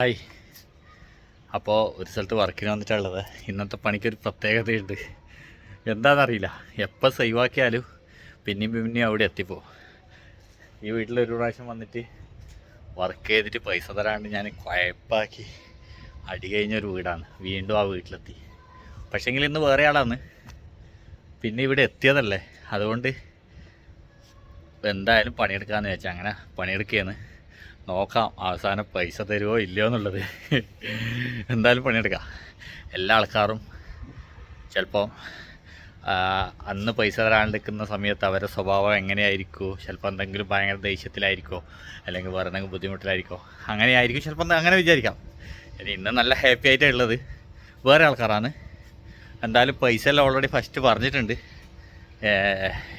Hi അപ്പോൾ ഒരു സ്ഥലത്ത് വർക്കിന് വന്നിട്ടുള്ളത്. ഇന്നത്തെ പണിക്കൊരു പ്രത്യേകതയുണ്ട്. എന്താണെന്നറിയില്ല എപ്പോൾ സേവ് ആക്കിയാലും പിന്നെയും പിന്നെയും അവിടെ എത്തിപ്പോ. ഈ വീട്ടിൽ ഒരു പ്രാവശ്യം വന്നിട്ട് വർക്ക് ചെയ്തിട്ട് പൈസ തരാണ്ട് ഞാൻ കുഴപ്പാക്കി അടി കഴിഞ്ഞൊരു വീടാണ്. വീണ്ടും ആ വീട്ടിലെത്തി. പക്ഷേങ്കിൽ ഇന്ന് വേറെ ആളാണ്. പിന്നെ ഇവിടെ എത്തിയതല്ലേ. അതുകൊണ്ട് എന്തായാലും പണിയെടുക്കാമെന്ന് വെച്ചാൽ അങ്ങനെ പണിയെടുക്കുകയാണ് നോക്കാം അവസാനം പൈസ തരുമോ ഇല്ലയോ എന്നുള്ളത്. എന്തായാലും പണിയെടുക്കാം. എല്ലാ ആൾക്കാരും ചിലപ്പോൾ അന്ന് പൈസ തരാണ്ടിരിക്കുന്ന സമയത്ത് അവരുടെ സ്വഭാവം എങ്ങനെയായിരിക്കുമോ ചിലപ്പോൾ എന്തെങ്കിലും ഭയങ്കര ദേഷ്യത്തിലായിരിക്കോ? അല്ലെങ്കിൽ വേറെ എന്തെങ്കിലും ബുദ്ധിമുട്ടിലായിരിക്കോ? അങ്ങനെയായിരിക്കും. ചിലപ്പോൾ അങ്ങനെ വിചാരിക്കാം. ഇനി ഇന്ന് നല്ല ഹാപ്പി ആയിട്ടാണ് ഉള്ളത്. വേറെ ആൾക്കാരാണ്. എന്തായാലും പൈസ എല്ലാം ഓൾറെഡി ഫസ്റ്റ് പറഞ്ഞിട്ടുണ്ട്.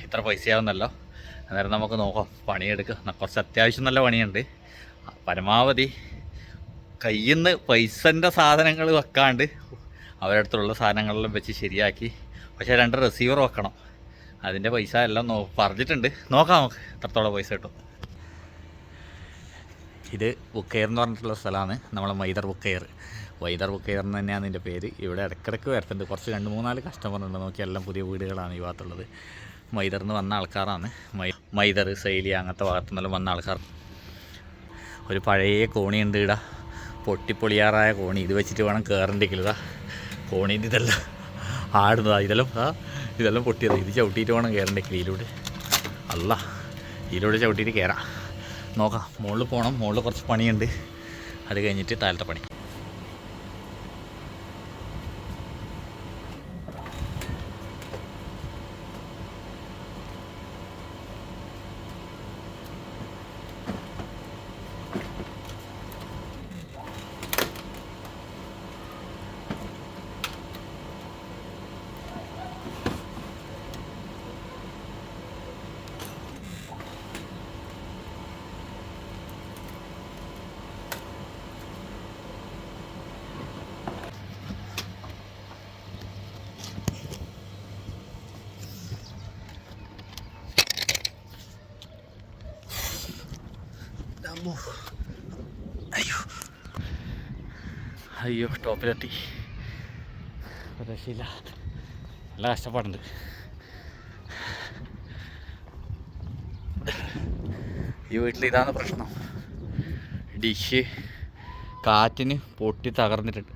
ഇത്ര പൈസയാവുന്നല്ലോ. അന്നേരം നമുക്ക് നോക്കാം. പണിയെടുക്കുക കുറച്ച് അത്യാവശ്യം നല്ല പണിയുണ്ട്. പരമാവധി കയ്യിൽ നിന്ന് പൈസന്റെ സാധനങ്ങൾ വെക്കാണ്ട് അവരുടെ അടുത്തുള്ള സാധനങ്ങളെല്ലാം വെച്ച് ശരിയാക്കി. പക്ഷേ രണ്ട് റിസീവർ വെക്കണം. അതിന്റെ പൈസ എല്ലാം നോ പറഞ്ഞിട്ടുണ്ട്. നോക്കാം നമുക്ക് എത്രത്തോളം പൈസ കിട്ടും. ഇത് ബുക്കെയർ എന്ന് പറഞ്ഞിട്ടുള്ള സ്ഥലമാണ്. നമ്മളെ മൈദർ ബുക്കെയർ. വൈദർ ബുക്കെയർ എന്ന് തന്നെയാണ് ഇതിന്റെ പേര്. ഇവിടെ ഇടയ്ക്കിടയ്ക്ക് വരുത്തുന്നുണ്ട് കുറച്ച് രണ്ട് മൂന്നാൽ കസ്റ്റമർ ഉണ്ട്. നോക്കി എല്ലാം പുതിയ വീടുകളാണ് ഈ ഭാഗത്തുള്ളത്. മൈദറിൽ നിന്ന് വന്ന ആൾക്കാരാണ്. മൈ മൈദർ സൈലി അങ്ങനത്തെ ഭാഗത്തു നിന്നെല്ലാം വന്ന ആൾക്കാർ. ഒരു പഴയ കോണിയുണ്ട് ഇടാ. പൊട്ടിപ്പൊളിയാറായ കോണി. ഇത് വെച്ചിട്ട് വേണം കയറണ്ടെങ്കിൽ ഇതാ. കോണീന്റെ ഇതെല്ലാം ആടുന്നതാ. ഇതെല്ലാം ആ ഇതെല്ലാം പൊട്ടിയത്. ഇത് ചവിട്ടിയിട്ട് വേണം കയറണ്ടെങ്കിൽ ഇതിലൂടെ. അല്ല ഇതിലൂടെ ചവിട്ടിയിട്ട് കയറാം നോക്കാം. മുകളിൽ പോകണം മുകളിൽ കുറച്ച് പണിയുണ്ട്. അത് കഴിഞ്ഞിട്ട് താഴത്തെ പണി. അയ്യോ. അയ്യോ. ടോപ്പിലെത്തി രക്ഷയില്ല. നല്ല കഷ്ടപ്പാടുണ്ട്. ഈ വീട്ടിൽ ഇതാണ് പ്രശ്നം. ഡിഷ് കാറ്റിന് പൊട്ടി തകർന്നിട്ടുണ്ട്.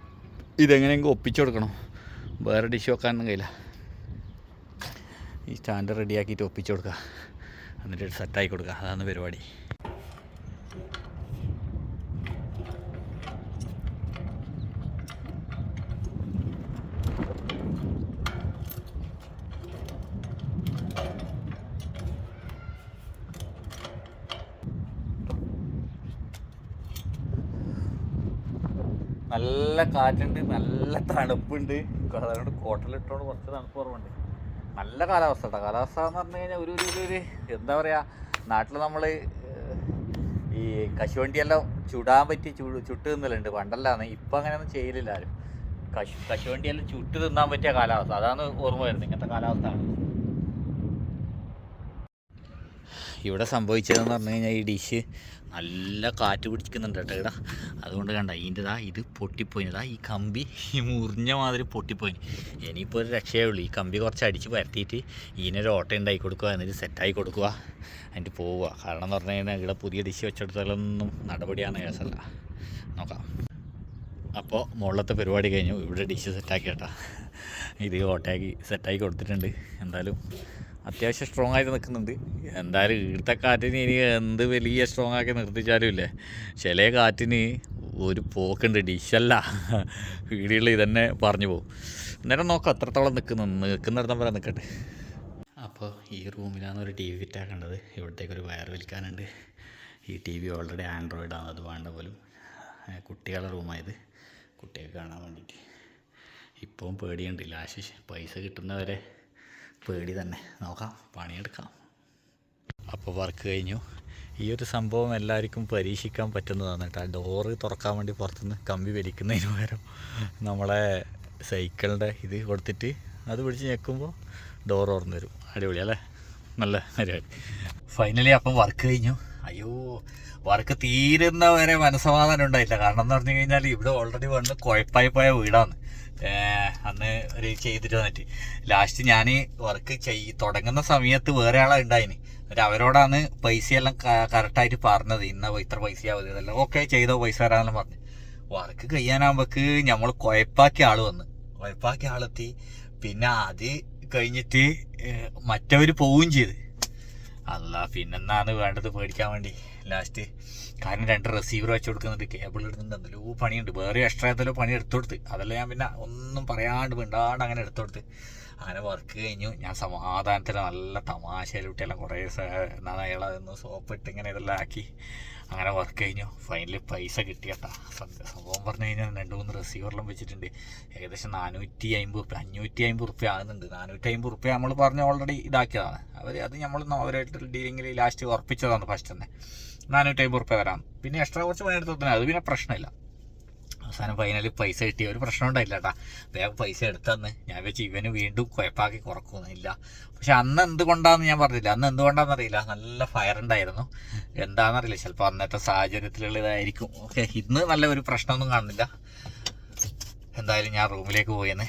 ഇതെങ്ങനെയെങ്കിലും ഒപ്പിച്ചു കൊടുക്കണം? വേറെ ഡിഷ് വെക്കാനൊന്നും കഴിയില്ല. ഈ സ്റ്റാൻഡ് റെഡിയാക്കിയിട്ട് ഒപ്പിച്ചു കൊടുക്കുക. എന്നിട്ട് സെറ്റാക്കി കൊടുക്കുക. അതാണ് പരിപാടി. നല്ല കാറ്റുണ്ട് നല്ല തണുപ്പുണ്ട്. അതുകൊണ്ട് കോട്ടലിട്ടോണ്ട് കുറച്ച് തണുപ്പ് കുറവുണ്ട്. നല്ല കാലാവസ്ഥ കേട്ടോ കാലാവസ്ഥ എന്ന് പറഞ്ഞു കഴിഞ്ഞാൽ ഒരു ഒരു ഒരു- എന്താ പറയുക നാട്ടിൽ നമ്മൾ ഈ കശുവണ്ടിയെല്ലാം ചുടാൻ പറ്റി ചുട് ചുട്ട് തിന്നലുണ്ട്. പണ്ടല്ലാന്ന്. ഇപ്പം അങ്ങനെയൊന്നും ചെയ്യലില്ല ആരും. കശു കശുവണ്ടിയെല്ലാം ചുട്ട് തിന്നാൻ പറ്റിയ കാലാവസ്ഥ. അതാണ് ഓർമ്മ വരുന്നത്. ഇങ്ങനത്തെ കാലാവസ്ഥ ഇവിടെ സംഭവിച്ചതെന്ന് പറഞ്ഞു കഴിഞ്ഞാൽ ഈ ഡിഷ് നല്ല കാറ്റ് പിടിക്കുന്നുണ്ട് കേട്ടോ ഇവിടെ അതുകൊണ്ട് കണ്ട ഇതിന്റെതാ ഇത് പൊട്ടിപ്പോയിതാ ഈ കമ്പി ഈ മുറിഞ്ഞ മാതിരി പൊട്ടിപ്പോയി ഇനിയിപ്പോൾ ഒരു രക്ഷയേ ഉള്ളൂ. ഈ കമ്പി കുറച്ച് അടിച്ച് പരത്തിയിട്ട് ഇതിനൊരു ഓട്ട ഉണ്ടാക്കി കൊടുക്കുക എന്നിട്ട് സെറ്റായി കൊടുക്കുക എന്നിട്ട് പോവുക. കാരണം എന്ന് പറഞ്ഞു കഴിഞ്ഞാൽ ഇവിടെ പുതിയ ഡിഷ് വെച്ചെടുത്താലൊന്നും നടപടിയാണ് കേസല്ല. നോക്കാം. അപ്പോൾ മുകളിലത്തെ പരിപാടി കഴിഞ്ഞു. ഇവിടെ ഡിഷ് സെറ്റാക്കി കേട്ടോ. ഇത് ഓട്ടയാക്കി സെറ്റാക്കി കൊടുത്തിട്ടുണ്ട്. എന്തായാലും അത്യാവശ്യം സ്ട്രോങ് ആയിട്ട് നിൽക്കുന്നുണ്ട് എന്തായാലും ഇവിടുത്തെ കാറ്റിന് ഇനി എന്ത് വലിയ സ്ട്രോങ് ആക്കി നിർത്തിച്ചാലും ഇല്ലേ? ചില കാറ്റിന് ഒരു പോക്കുണ്ട് ഡിഷല്ല. വീടുകളിൽ ഇതന്നെ പറഞ്ഞു പോകും. അന്നേരം നോക്കാം എത്രത്തോളം നിൽക്കുന്നു നിൽക്കുന്നിടത്തം വരെ നിൽക്കട്ടെ അപ്പോൾ ഈ റൂമിലാണ് ഒരു ടി വി ഫിറ്റാക്കേണ്ടത് ഇവിടത്തേക്ക് ഒരു വയർ വിൽക്കാനുണ്ട് ഈ ടി വി ഓൾറെഡി ആൻഡ്രോയിഡാണ് അത് വേണ്ട പോലും. കുട്ടികളുടെ റൂമായത്. കുട്ടികൾക്ക് കാണാൻ വേണ്ടിയിട്ട്. ഇപ്പം പേടിയുണ്ട്. ലാശിഷ് പൈസ കിട്ടുന്നവരെ പേടി തന്നെ. നോക്കാം പണിയെടുക്കാം. അപ്പോൾ വർക്ക് കഴിഞ്ഞു. ഈ ഒരു സംഭവം എല്ലാവർക്കും പരീക്ഷിക്കാൻ പറ്റുന്നതാണ് കേട്ടോ. ഡോറ് തുറക്കാൻ വേണ്ടി പുറത്തുനിന്ന് കമ്പി വലിക്കുന്നതിന് പകരം നമ്മളെ സൈക്കിളിന്റെ ഇത് കൊടുത്തിട്ട് അത് പിടിച്ച് ഞെക്കുമ്പോൾ ഡോർ തുറന്നു വരും അടിപൊളി അല്ലേ? നല്ല പരിപാടി ഫൈനലി അപ്പം വർക്ക് കഴിഞ്ഞു. അയ്യോ വർക്ക് തീരുന്ന വരെ മനസ്സമാധാനം ഉണ്ടായില്ല. കാരണം എന്ന് പറഞ്ഞു കഴിഞ്ഞാൽ ഇവിടെ ഓൾറെഡി വന്ന് കുഴപ്പമായി പോയ വീടാണ്. അന്ന് ഒരു ചെയ്തിട്ട് വന്നിട്ട്. ലാസ്റ്റ് ഞാൻ വർക്ക് ചെയ് തുടങ്ങുന്ന സമയത്ത് വേറെ ആളാണ് ഉണ്ടായിന് എന്നിട്ട് അവരോടാണ് പൈസയെല്ലാം കറക്റ്റായിട്ട് പറഞ്ഞത്. ഇന്ന ഇത്ര പൈസ ആവുക ഇതെല്ലാം. ഓക്കെ ചെയ്തോ പൈസ തരാമെന്ന് പറഞ്ഞു. വർക്ക് കഴിയാനാകുമ്പോക്ക് നമ്മൾ കുഴപ്പാക്കിയ ആൾ വന്ന്. കുഴപ്പാക്കിയ ആളെത്തി. പിന്നെ അത് കഴിഞ്ഞിട്ട് മറ്റവർ പോവുകയും ചെയ്ത്. അല്ല പിന്നെന്നാണ് വേണ്ടത് പേടിക്കാൻ വേണ്ടി? ലാസ്റ്റ് കാരണം രണ്ട് റിസീവർ വെച്ച് കൊടുക്കുന്നുണ്ട് കേബിൾ ഇടുന്നുണ്ട് എന്തെല്ലോ പണിയുണ്ട്. വേറെ എക്സ്ട്രാ എന്തെല്ലോ പണി എടുത്തു കൊടുത്ത്. അതെല്ലാം ഞാൻ പിന്നെ ഒന്നും പറയാണ്ട് മിണ്ടാണ്ട് അങ്ങനെ എടുത്തു കൊടുത്ത്. അങ്ങനെ വർക്ക് കഴിഞ്ഞു. ഞാൻ സമാധാനത്തിൽ നല്ല തമാശയിലൂട്ടിയെല്ലാം കുറേ എന്താണ് അയാളെ സോപ്പ് സോപ്പിട്ട് ഇങ്ങനെ ഇതെല്ലാം ആക്കി. അങ്ങനെ വർക്ക് കഴിഞ്ഞു. ഫൈനലി പൈസ കിട്ടിയട്ടാ. സംഭവം പറഞ്ഞു കഴിഞ്ഞാൽ രണ്ട് മൂന്ന് റിസീവറിലും വെച്ചിട്ടുണ്ട്. ഏകദേശം നാനൂറ്റി അമ്പത് റുപ്യ അഞ്ഞൂറ്റി അമ്പത് റുപ്യ ആകുന്നുണ്ട്. നാനൂറ്റി അമ്പത് റുപ്യ നമ്മൾ പറഞ്ഞ ഓൾറെഡി ഇതാക്കിയതാണ്. അവർ അത് നമ്മൾ അവരായിട്ട് ഡീലിങ്ങിൽ ലാസ്റ്റ് ഉറപ്പിച്ചതാണ് ഫസ്റ്റ് തന്നെ. നാനൂറ്റി അമ്പത് റുപ്യ തരാം പിന്നെ എക്സ്ട്രാ കുറച്ച് പണി എടുത്തു അത് പിന്നെ പ്രശ്നമില്ല. അവസാനം ഫൈനലി പൈസ കിട്ടിയ ഒരു പ്രശ്നം ഉണ്ടായില്ല കേട്ടാ വേഗം പൈസ എടുത്തന്ന്. ഞാൻ വെച്ച് ഇവന് വീണ്ടും കുഴപ്പാക്കി കുറക്കുന്നില്ല. പക്ഷെ അന്ന് എന്തുകൊണ്ടാന്ന് ഞാൻ പറഞ്ഞില്ല. അന്ന് എന്തുകൊണ്ടാന്ന് അറിയില്ല നല്ല ഫയർ ഉണ്ടായിരുന്നു. എന്താണെന്നറിയില്ല ചിലപ്പോൾ അന്നത്തെ സാഹചര്യത്തിലുള്ള ഇതായിരിക്കും. ഓക്കെ ഇന്ന് നല്ല ഒരു പ്രശ്നമൊന്നും കാണുന്നില്ല. എന്തായാലും ഞാൻ റൂമിലേക്ക് പോയെന്ന്.